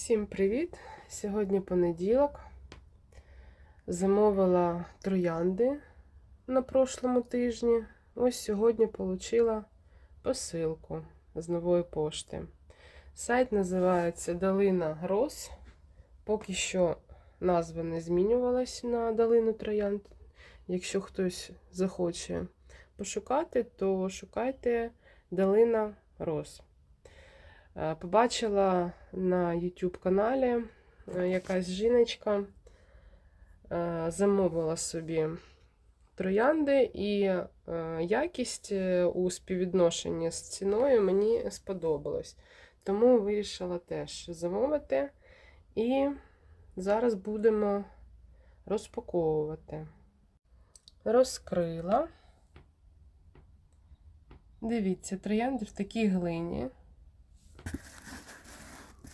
Всім привіт! Сьогодні понеділок. Замовила троянди на прошлому тижні. Ось сьогодні отримала посилку з нової пошти. Сайт називається Долина Рос. Поки що назва не змінювалась на Долину Троянд. Якщо хтось захоче пошукати, то шукайте Долина Рос. Е, Побачила на YouTube каналі е, якась жіночка е, замовила собі троянди, і якість у співвідношенні з ціною мені сподобалась. Тому вирішила теж замовити. І зараз будемо розпаковувати. Розкрила. Дивіться, троянди в такій глині.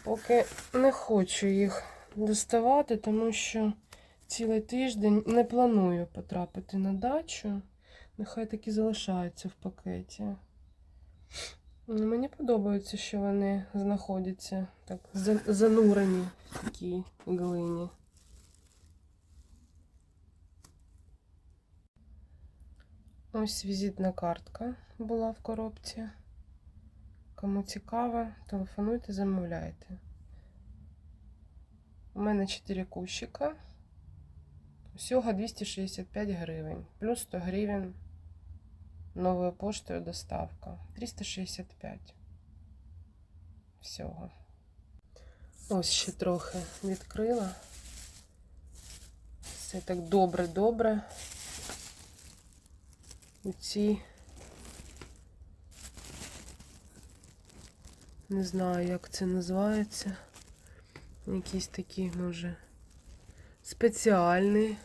Поки не хочу їх доставати, тому що цілий тиждень не планую потрапити на дачу. Нехай такі залишаються в пакеті. Ну, Мені подобається, що вони знаходяться так занурені в такій глині. Ось візитна картка була в коробці. Кому цікаво, телефонуйте, замовляйте. У мене 4 кущика. Всього 265 гривень. Плюс 100 гривень новою поштою доставка. 365. Всього. Ось ще трохи відкрила. Все так добре-добре. У цій Не знаю, як це називається. Якийсь такий, може, спеціальний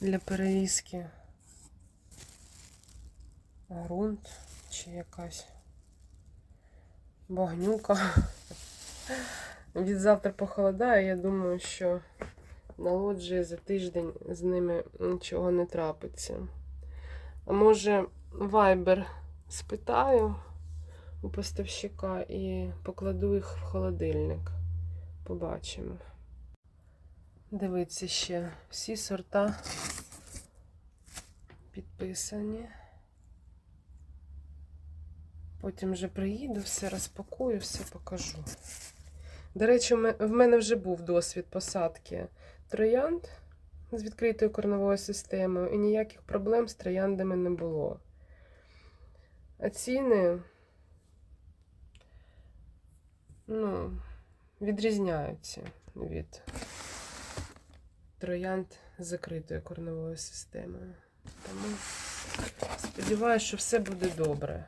для перевізки. Грунт чи якась багнюка. Від завтра похолодає, я думаю, що на лоджії за тиждень з ними нічого не трапиться. А може, вайбер спитаю у поставщика і покладу їх в холодильник. Побачимо. Дивіться ще всі сорта підписані. Потім вже приїду, все розпакую, все покажу. До речі, в мене вже був досвід посадки троянд з відкритою корневою системою, і ніяких проблем з трояндами не було. А ціни ну, відрізняються від троянд з закритою корневою системою. Тому сподіваюся, що все буде добре.